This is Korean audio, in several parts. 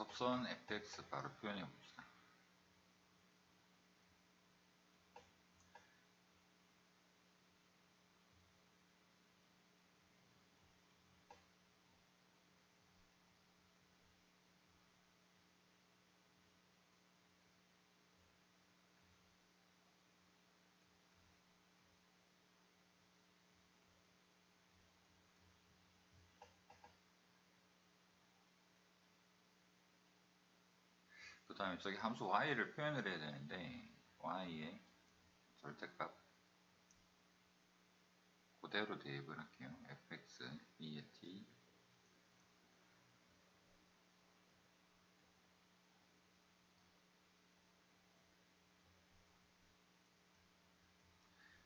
접선 fx 바로 표현해 봅시다. 그 다음에 저기 함수 y를 표현을 해야 되는데 y의 절대값 그대로 대입을 할게요. fx, b의 t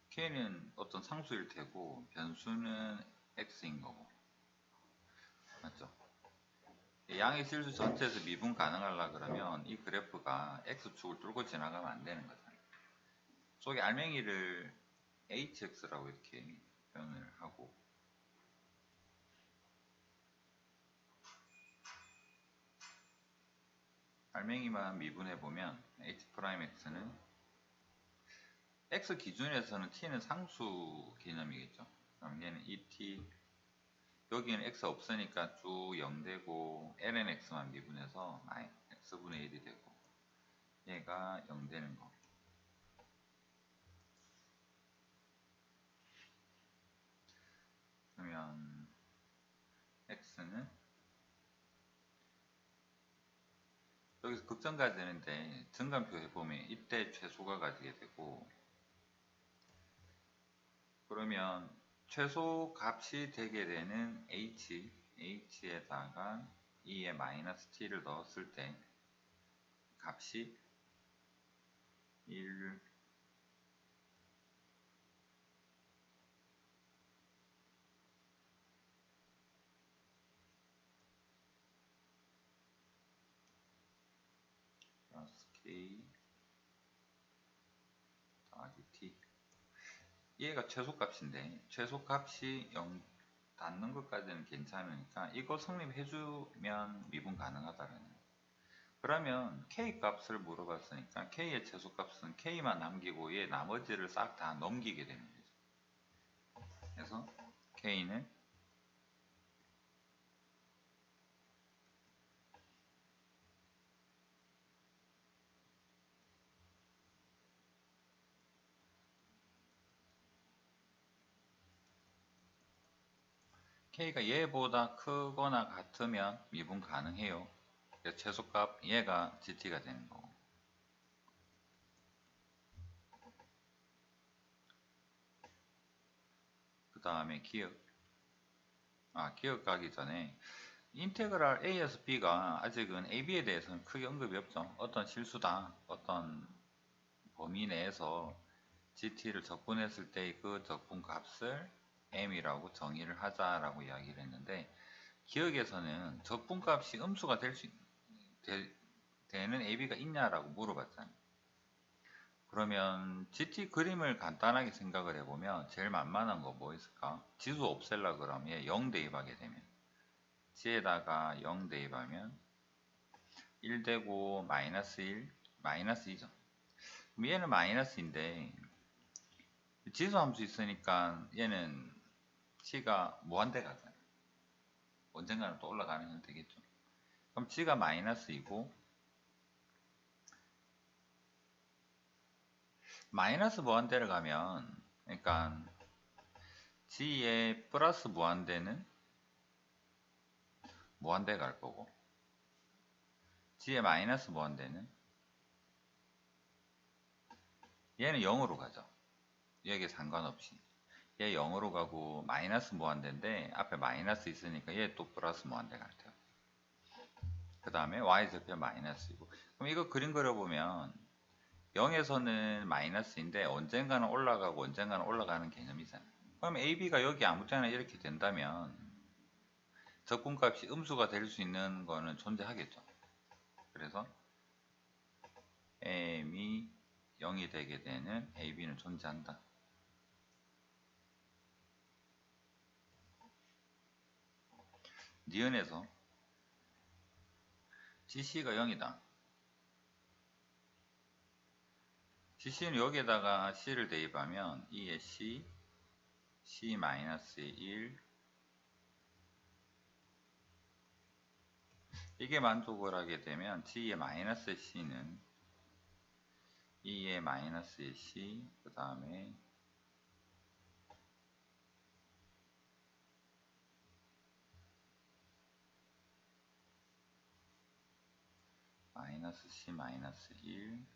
k는 어떤 상수일 테고 변수는 x인 거고 맞죠? 양의 실수 전체에서 미분 가능하려 그러면 이 그래프가 x축을 뚫고 지나가면 안 되는 거잖아요. 속에 알맹이를 hx라고 이렇게 표현을 하고 알맹이만 미분해 보면 h'x는 x 기준에서는 t는 상수 개념이겠죠. 그럼 얘는 2t 여기는 x 없으니까 쭉 0되고 ln x만 미분해서 x분의 1이 되고 얘가 0 되는 거. 그러면 x는 여기서 극점가 되는데 증감표 해보면 이때 최소가 가지게 되고 그러면 최소 값이 되게 되는 h, h에다가 2의 마이너스 t를 넣었을 때 값이 1 플러스 k 더하기 t 얘가 최소값인데 최소값이 0 닿는 것까지는 괜찮으니까 이거 성립해주면 미분 가능하다라는. 그러면 k 값을 물어봤으니까 k의 최소값은 k만 남기고 얘 나머지를 싹 다 넘기게 되는 거죠. 그래서 k는 k가 얘보다 크거나 같으면 미분 가능해요. 최소값 얘가 gt가 되는 거고. 그 다음에 기억. 아, 기억 가기 전에 인테그랄 a에서 b가 아직은 ab에 대해서는 크게 언급이 없죠. 어떤 실수다, 어떤 범위 내에서 gt를 적분했을 때그 적분 값을 m이라고 정의를 하자라고 이야기를 했는데 기억에서는 적분값이 음수가 될 수 되는 AB가 있냐라고 물어봤잖아요. 그러면 GT 그림을 간단하게 생각을 해보면 제일 만만한 거 뭐 있을까? 지수 없앨라 그러면 얘 0 대입하게 되면 G에다가 0 대입하면 1 되고 마이너스 1 마이너스 2죠. 그럼 얘는 마이너스인데 지수 함수 있으니까 얘는 C가 무한대 가잖아요. 언젠가는 또 올라가는 형태겠죠. 그럼 G가 마이너스이고 마이너스 무한대를 가면 그러니까 G의 플러스 무한대는 무한대 갈 거고 G의 마이너스 무한대는 얘는 0으로 가죠. 여기에 상관없이 얘 0으로 가고 마이너스 무한대인데 앞에 마이너스 있으니까 얘 또 플러스 무한대 갈 테요. 그 다음에 y절편 마이너스이고 그럼 이거 그림 그려보면 0에서는 마이너스인데 언젠가는 올라가고 언젠가는 올라가는 개념이잖아요. 그럼 AB가 여기 아무 때나 이렇게 된다면 적분값이 음수가 될 수 있는 거는 존재하겠죠. 그래서 M이 0이 되게 되는 AB는 존재한다. 니은에서 GC가 0이다. GC는 여기에다가 C를 대입하면 2의 C, C-의 1 이게 만족을 하게 되면 G의 마이너스 C는 2의 마이너스 C 그 다음에 마이너스 C 마이너스 1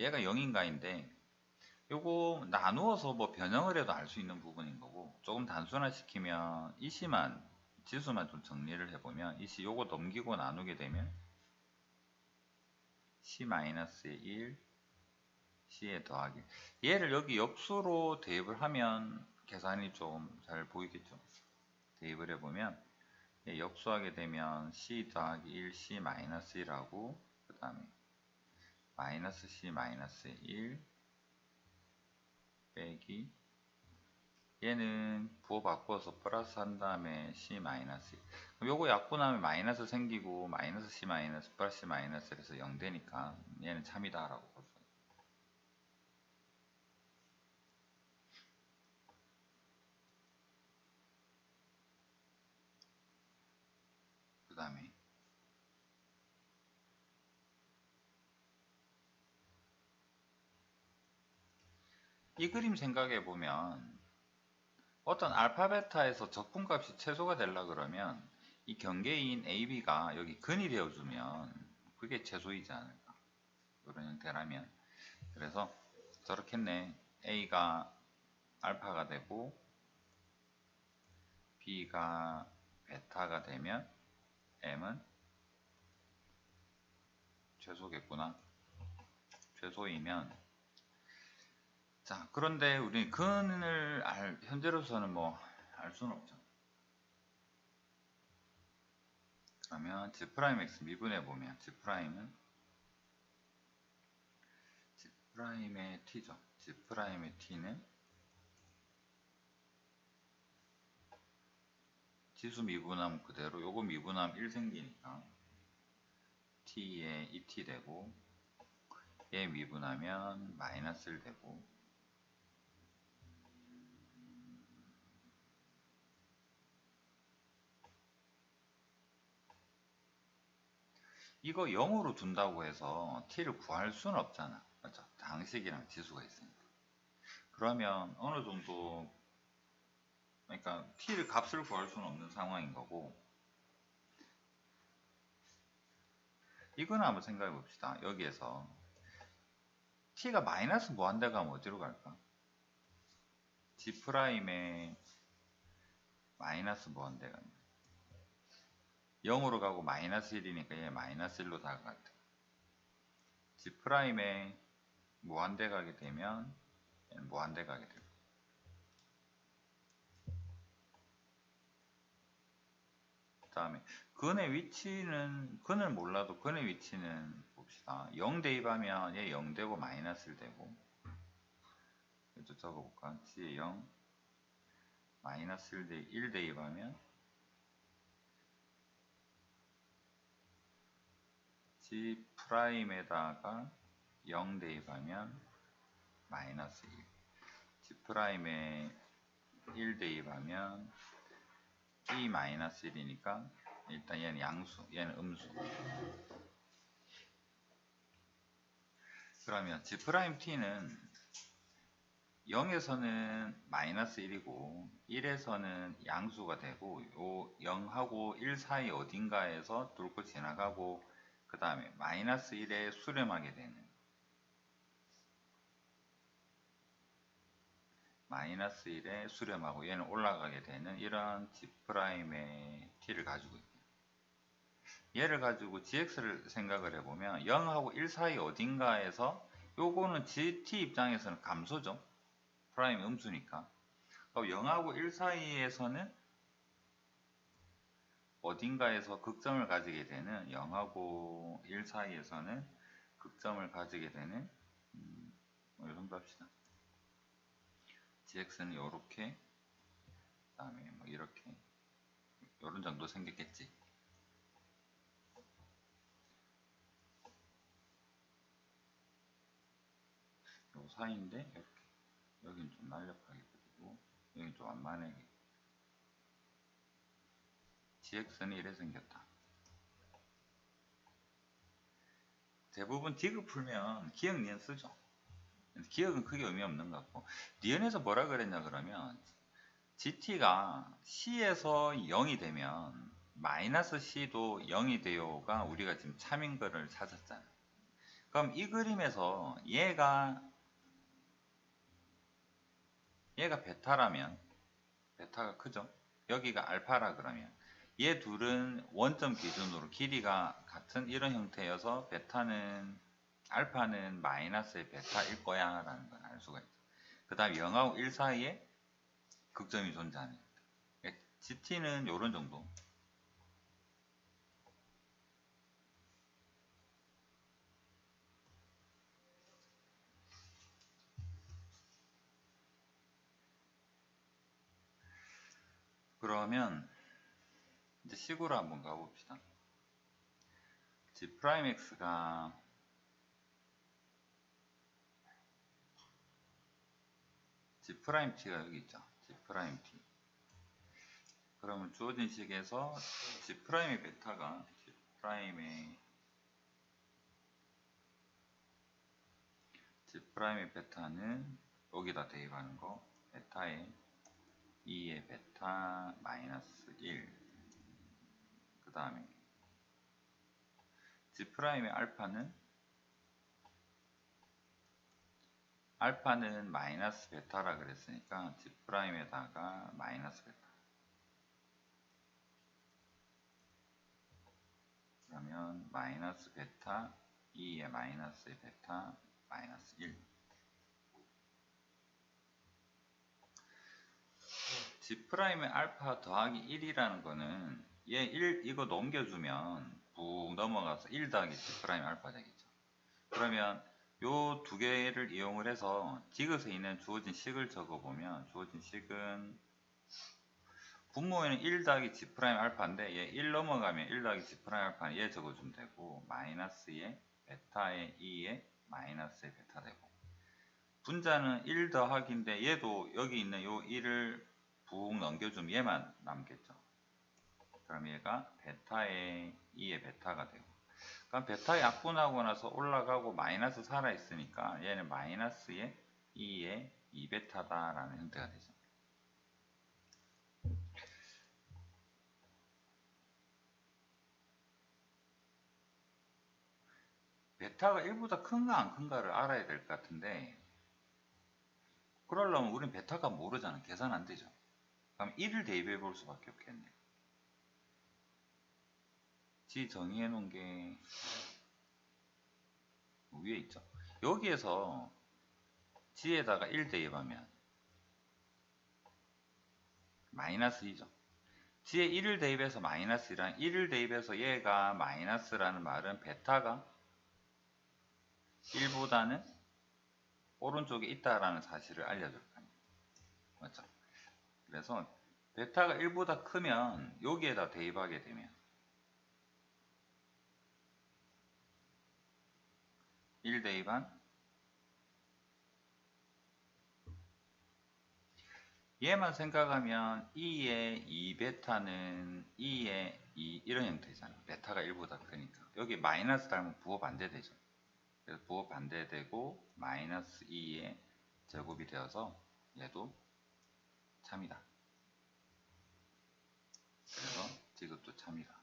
얘가 0인가인데 요거 나누어서 뭐 변형을 해도 알 수 있는 부분인 거고 조금 단순화 시키면 이 C만 지수만 좀 정리를 해보면 이 C 요거 넘기고 나누게 되면 C-1 C에 더하기. 얘를 여기 역수로 대입을 하면 계산이 좀 잘 보이겠죠? 대입을 해보면 역수하게 되면 C 더하기 1 C-1하고 그 다음에 마이너스 C 마이너스 1 빼기 얘는 부호 바꿔서 플러스 한 다음에 C 마이너스 요거 약분하면 마이너스 생기고 마이너스 C 마이너스 플러스 C 마이너스 그래서 0 되니까 얘는 참이다 라고 볼수 다음에 이 그림 생각해 보면 어떤 알파 베타에서 적분값이 최소가 되려 그러면 이 경계인 AB가 여기 근이 되어주면 그게 최소이지 않을까? 이런 형태라면. 그래서 저렇겠네. A가 알파가 되고 B가 베타가 되면 M은 최소겠구나 최소이면 자, 그런데 우리 근을 알, 현재로서는 뭐 알 수는 없죠. 그러면 g 프라임 x 미분해 보면 g 프라임은 g 프라임의 t죠. g 프라임의 t는 지수 미분하면 그대로 요거 미분하면 1 생기니까 t에 2t 되고 얘 미분하면 마이너스 1 되고 이거 0으로 둔다고 해서 t를 구할 수는 없잖아. 맞죠? 당식이랑 지수가 있으니까. 그러면 어느 정도 그러니까 t를 값을 구할 수는 없는 상황인 거고 이거는 한번 생각해 봅시다. 여기에서 t가 마이너스 무한대 가면 어디로 갈까? g 프라임에 마이너스 무한대 가면 0으로 가고 마이너스 1이니까 얘 마이너스 1로 다가갔다. G 프라임에 무한대 가게 되면 무한대 가게 되고 다음에 근의 위치는 근을 몰라도 근의 위치는 봅시다. 0 대입하면 얘 0 되고 마이너스 1 되고 이쪽 적어볼까? G에 0 마이너스 1 대입 1 대입하면 G 프라임에다가 0 대입하면 마이너스 1 G 프라임에 1 대입하면 E 마이너스 1이니까 일단 얘는 양수, 얘는 음수 그러면 G 프라임 T는 0에서는 마이너스 1이고 1에서는 양수가 되고 요 0하고 1 사이 어딘가에서 뚫고 지나가고 그 다음에 마이너스 1에 수렴하게 되는 마이너스 1에 수렴하고 얘는 올라가게 되는 이런 G'의 T를 가지고 있다. 얘를 가지고 GX를 생각을 해보면 0하고 1 사이 어딘가에서 요거는 GT 입장에서는 감소죠. 프라임 음수니까. 0하고 1 사이에서는 어딘가에서 극점을 가지게 되는 0하고 1 사이에서는 극점을 가지게 되는 음, 뭐 정도 합시다. gx는 이렇게 그 다음에 뭐 이렇게 이런 정도 생겼겠지. 요 사이인데 이렇게 여기는 좀 날렵하게 그리고 여기는 좀 완만하게 GX는 이래 생겼다. 대부분 디귿 풀면 기억 니은 쓰죠. 기억은 크게 의미 없는 것 같고 니은에서 뭐라 그랬냐 그러면 GT가 C에서 0이 되면 마이너스 C도 0이 돼요가 우리가 지금 참인 거를 찾았잖아. 그럼 이 그림에서 얘가 얘가 베타라면 베타가 크죠? 여기가 알파라 그러면 얘 둘은 원점 기준으로 길이가 같은 이런 형태여서 베타는 알파는 마이너스의 베타일 거야 라는 걸 알 수가 있죠. 그 다음 0하고 1 사이에 극점이 존재하는 GT는 요런 정도 그러면 이제 식으로 한번 가봅시다. G 프라임 X가 G 프라임 T가 여기 있죠. G 프라임 T. 그러면 주어진 식에서 G 프라임의 베타가 G 프라임의 G 프라임의 베타는 여기다 대입하는 거 베타의 2의 베타 마이너스 1. 그 다음에 G 프라임의 알파는 알파는 마이너스 베타라 그랬으니까 G 프라임에다가 마이너스 베타. 그러면 마이너스 베타 2의 마이너스의 베타 마이너스 1. G 프라임의 알파 더하기 1이라는 거는 얘 1 이거 넘겨주면 북 넘어가서 1 더하기 G 프라임 알파 되겠죠. 그러면 요 두 개를 이용을 해서 디귿에 있는 주어진 식을 적어보면 주어진 식은 분모에는 1 더하기 G 프라임 알파인데 얘 1 넘어가면 1 더하기 G 프라임 알파는 얘 적어주면 되고 마이너스의 베타의 2의 마이너스의 베타 되고 분자는 1 더하기인데 얘도 여기 있는 요 1을 북 넘겨주면 얘만 남겠죠. 그럼 얘가 베타의 2의 베타가 되고 그럼 베타 약분하고 나서 올라가고 마이너스 살아있으니까 얘는 마이너스의 2의 2베타다라는 형태가 되죠. 베타가 1보다 큰가 안 큰가를 알아야 될 것 같은데 그러려면 우린 베타가 모르잖아. 계산 안 되죠. 그럼 1을 대입해 볼 수밖에 없겠네. G 정의해 놓은 게 위에 있죠. 여기에서 G에다가 1 대입하면 마이너스 2죠. G에 1을 대입해서 마이너스 1란 1을 대입해서 얘가 마이너스라는 말은 베타가 1보다는 오른쪽에 있다라는 사실을 알려줄 거예요. 맞죠? 그래서 베타가 1보다 크면 여기에다 대입하게 되면 1 대입한 얘만 생각하면 2의 2베타는 2의 2 이런 형태잖아요. 베타가 1보다 크니까 여기 마이너스 닮은 부호 반대되죠. 그래서 부호 반대되고 마이너스 2의 제곱이 되어서 얘도 참이다. 그래서 지금도 참이다.